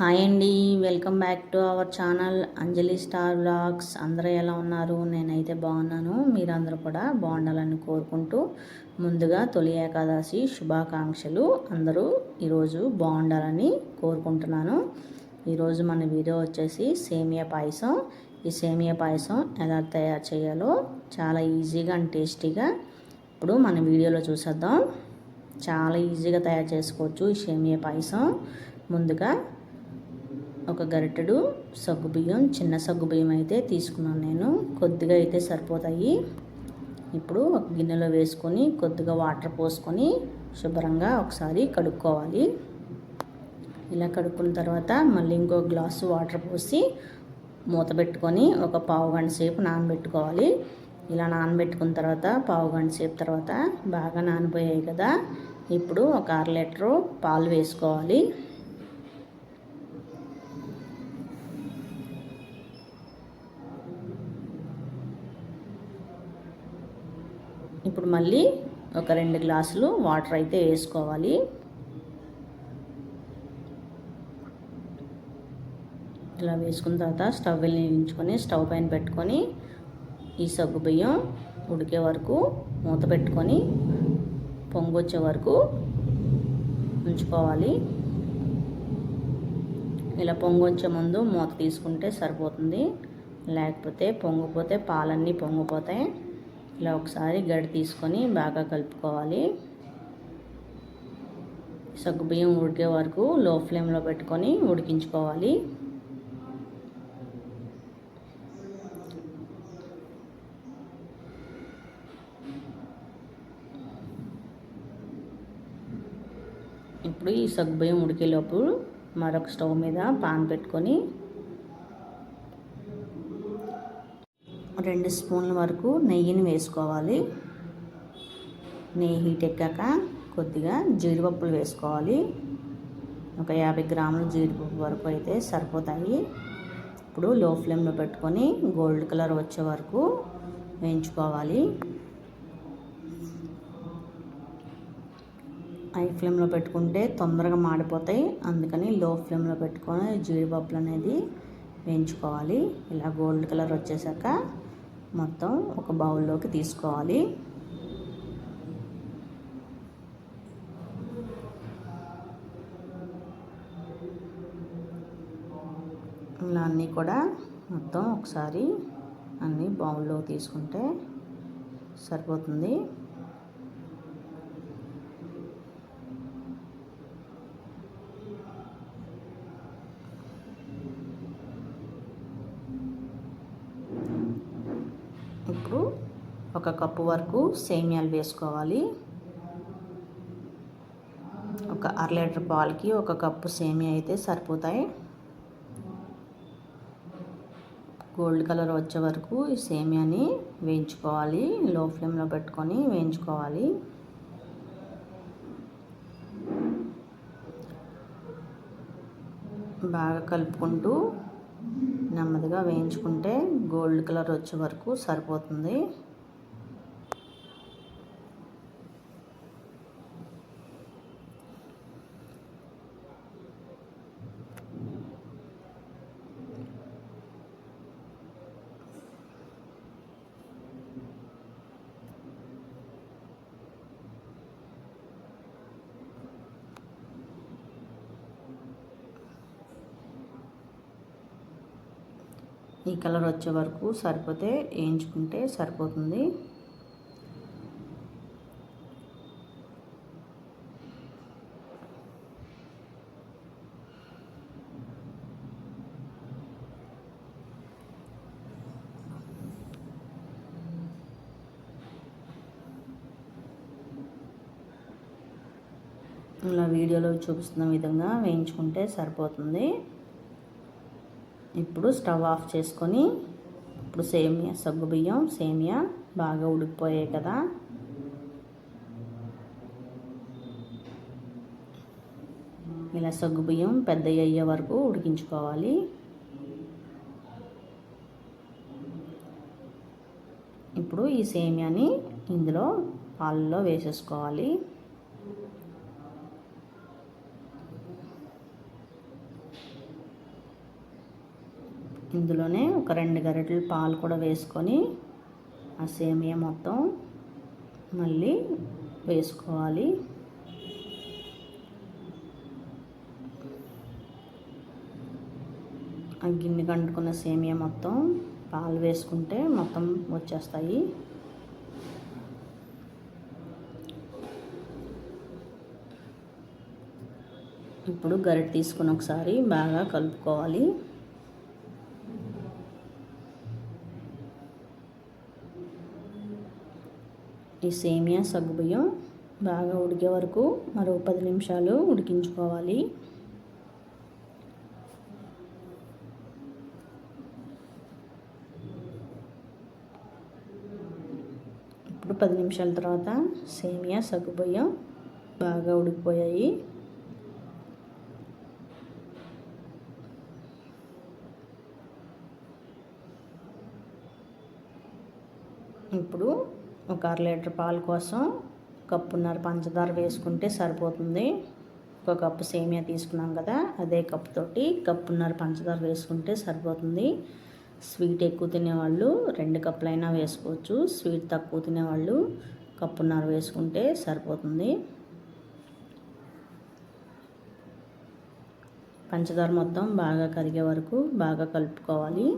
Hi అండి. Welcome back to our channel Anjali star blogs అందరూ ఎలా ఉన్నారు? నేనైతే బాగున్నాను. మీరందరూ కూడా బాగుండాలని కోరుకుంటూ ముందుగా తొలి ఏకాదశి శుభాకాంక్షలు. అందరూ ఈరోజు బాగుండాలని కోరుకుంటున్నాను. ఈరోజు మన వీడియో వచ్చేసి సేమియా పాయసం. ఈ సేమియా పాయసం ఎలా తయారు చేయాలో చాలా ఈజీగా అండ్ టేస్టీగా ఇప్పుడు మన వీడియోలో చూసేద్దాం. చాలా ఈజీగా తయారు చేసుకోవచ్చు ఈ సేమియా పాయసం. ముందుగా ఒక గరిటెడు సగ్గుబియ్యం చిన్న సగ్గుబియ్యం అయితే తీసుకున్నాను నేను. కొద్దిగా అయితే సరిపోతాయి. ఇప్పుడు ఒక గిన్నెలో వేసుకొని కొద్దిగా వాటర్ పోసుకొని శుభ్రంగా ఒకసారి కడుక్కోవాలి. ఇలా కడుక్కున్న తర్వాత మళ్ళీ ఇంకో గ్లాసు వాటర్ పోసి మూత పెట్టుకొని ఒక పావు గంట సేపు నానబెట్టుకోవాలి. ఇలా నానబెట్టుకున్న తర్వాత పావు గంట సేపు తర్వాత బాగా నానిపోయాయి కదా. ఇప్పుడు ఒక అర లీటరు పాలు వేసుకోవాలి. ఇప్పుడు మళ్ళీ ఒక రెండు గ్లాసులు వాటర్ అయితే వేసుకోవాలి. ఇలా వేసుకున్న తర్వాత స్టవ్ వెలిగించుకొని స్టవ్ పైన పెట్టుకొని ఈ సగ్గు బియ్యం ఉడికే వరకు మూత పెట్టుకొని పొంగొచ్చే వరకు ఉంచుకోవాలి. ఇలా పొంగొచ్చే ముందు మూత తీసుకుంటే సరిపోతుంది. లేకపోతే పొంగిపోతే పాలన్నీ పొంగిపోతాయి. ఇలా ఒకసారి గడి తీసుకొని బాగా కలుపుకోవాలి. సగ్గుబియ్యం ఉడికే వరకు లో ఫ్లేమ్లో పెట్టుకొని ఉడికించుకోవాలి. ఇప్పుడు ఈ సగ్గుబియ్యం ఉడికేలోపు మరొక స్టవ్ మీద పాన్ పెట్టుకొని రెండు స్పూన్ల వరకు నెయ్యిని వేసుకోవాలి. నెయ్యి హీట్ ఎక్కాక కొద్దిగా జీడిపప్పులు వేసుకోవాలి. ఒక యాభై గ్రాముల జీడిపప్పు వరకు అయితే సరిపోతాయి. ఇప్పుడు లో ఫ్లేమ్లో పెట్టుకొని గోల్డ్ కలర్ వచ్చే వరకు వేయించుకోవాలి. హై ఫ్లేమ్లో పెట్టుకుంటే తొందరగా మాడిపోతాయి. అందుకని లో ఫ్లేమ్లో పెట్టుకొని జీడిపప్పులు అనేది వేయించుకోవాలి. ఇలా గోల్డ్ కలర్ వచ్చేసాక మొత్తం ఒక బౌల్లోకి తీసుకోవాలి. ఇలా అన్నీ కూడా మొత్తం ఒకసారి అన్నీ బౌల్లో తీసుకుంటే సరిపోతుంది. ఇప్పుడు ఒక కప్పు వరకు సేమియాలు వేసుకోవాలి. ఒక అర లీటర్ పాలకి ఒక కప్పు సేమియా అయితే సరిపోతాయి. గోల్డ్ కలర్ వచ్చే వరకు ఈ సేమియాని వేయించుకోవాలి. లో ఫ్లేమ్లో పెట్టుకొని వేయించుకోవాలి. బాగా కలుపుకుంటూ నెమ్మదిగా వేయించుకుంటే గోల్డ్ కలర్ వచ్చే వరకు సరిపోతుంది. ఈ కలర్ వచ్చే వరకు సరిపోతే వేయించుకుంటే సరిపోతుంది. ఇలా వీడియోలో చూపిస్తున్న విధంగా వేయించుకుంటే సరిపోతుంది. ఇప్పుడు స్టవ్ ఆఫ్ చేసుకొని ఇప్పుడు సేమియా సగ్గు బియ్యం సేమియా బాగా ఉడికిపోయాయి కదా. ఇలా సగ్గు బియ్యం పెద్ద అయ్యే వరకు ఉడికించుకోవాలి. ఇప్పుడు ఈ సేమియాని ఇందులో పాలలో వేసేసుకోవాలి. ఇందులోనే ఒక రెండు గరిటెలు పాలు కూడా వేసుకొని ఆ సేమియా మొత్తం మళ్ళీ వేసుకోవాలి. ఆ గిన్నె కంటుకున్న సేమియా మొత్తం పాలు వేసుకుంటే మొత్తం వచ్చేస్తాయి. ఇప్పుడు గరిటె తీసుకుని ఒకసారి బాగా కలుపుకోవాలి. ఈ సేమియా సగ్గుబియ్యం బాగా ఉడికే వరకు మరో పది నిమిషాలు ఉడికించుకోవాలి. ఇప్పుడు పది నిమిషాల తర్వాత సేమియా సగ్గుబియ్యం బాగా ఉడికిపోయాయి. ఇప్పుడు ఒక అర లీటర్ పాలు కోసం కప్పున్నర పంచదార వేసుకుంటే సరిపోతుంది. ఒక కప్పు సేమియా తీసుకున్నాం కదా అదే కప్పుతోటి కప్పున్నర పంచదార వేసుకుంటే సరిపోతుంది. స్వీట్ ఎక్కువ తినేవాళ్ళు రెండు కప్పులైనా వేసుకోవచ్చు. స్వీట్ తక్కువ తినేవాళ్ళు కప్పున్నర వేసుకుంటే సరిపోతుంది. పంచదార మొత్తం బాగా కరిగే వరకు బాగా కలుపుకోవాలి.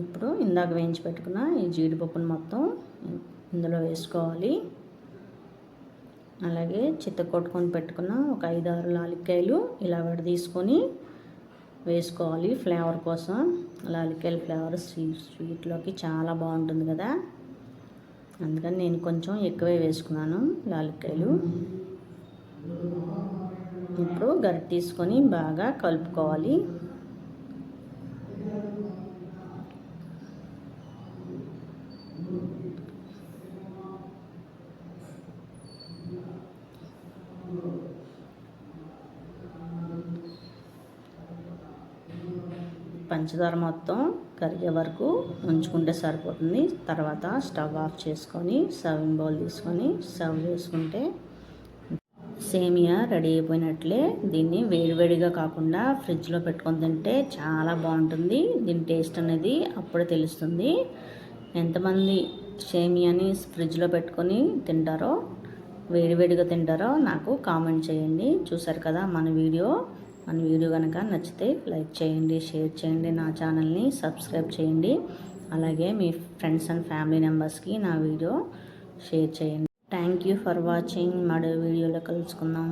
ఇప్పుడు ఇందాక వేయించి పెట్టుకున్న ఈ జీడిపప్పును మొత్తం ఇందులో వేసుకోవాలి. అలాగే చిత్త కొట్టుకొని పెట్టుకున్న ఒక ఐదు ఆరు లాలిక్కాయలు ఇలా తీసుకొని వేసుకోవాలి ఫ్లేవర్ కోసం. లాలిక్కాయల ఫ్లేవర్ స్వీట్ స్వీట్లోకి చాలా బాగుంటుంది కదా. అందుకని నేను కొంచెం ఎక్కువే వేసుకున్నాను లాలిక్కాయలు ఇప్పుడు గరి తీసుకొని బాగా కలుపుకోవాలి. పంచదార మొత్తం కరిగే వరకు ఉంచుకుంటే సరిపోతుంది. తర్వాత స్టవ్ ఆఫ్ చేసుకొని సర్వింగ్ బౌల్ తీసుకొని సర్వ్ చేసుకుంటే సేమియా రెడీ అయిపోయినట్లే. దీన్ని వేడివేడిగా కాకుండా ఫ్రిడ్జ్లో పెట్టుకొని తింటే చాలా బాగుంటుంది. దీని టేస్ట్ అనేది అప్పుడే తెలుస్తుంది. ఎంతమంది సేమియాని ఫ్రిడ్జ్లో పెట్టుకొని తింటారో వేడివేడిగా తింటారో నాకు కామెంట్ చేయండి. చూసారు కదా మన వీడియో. మన వీడియో కనుక నచ్చితే లైక్ చేయండి షేర్ చేయండి నా ఛానల్ని సబ్స్క్రైబ్ చేయండి. అలాగే మీ ఫ్రెండ్స్ అండ్ ఫ్యామిలీ మెంబర్స్కి నా వీడియో షేర్ చేయండి. థ్యాంక్ యూ ఫర్ వాచింగ్ మరో వీడియోలో కలుసుకుందాం.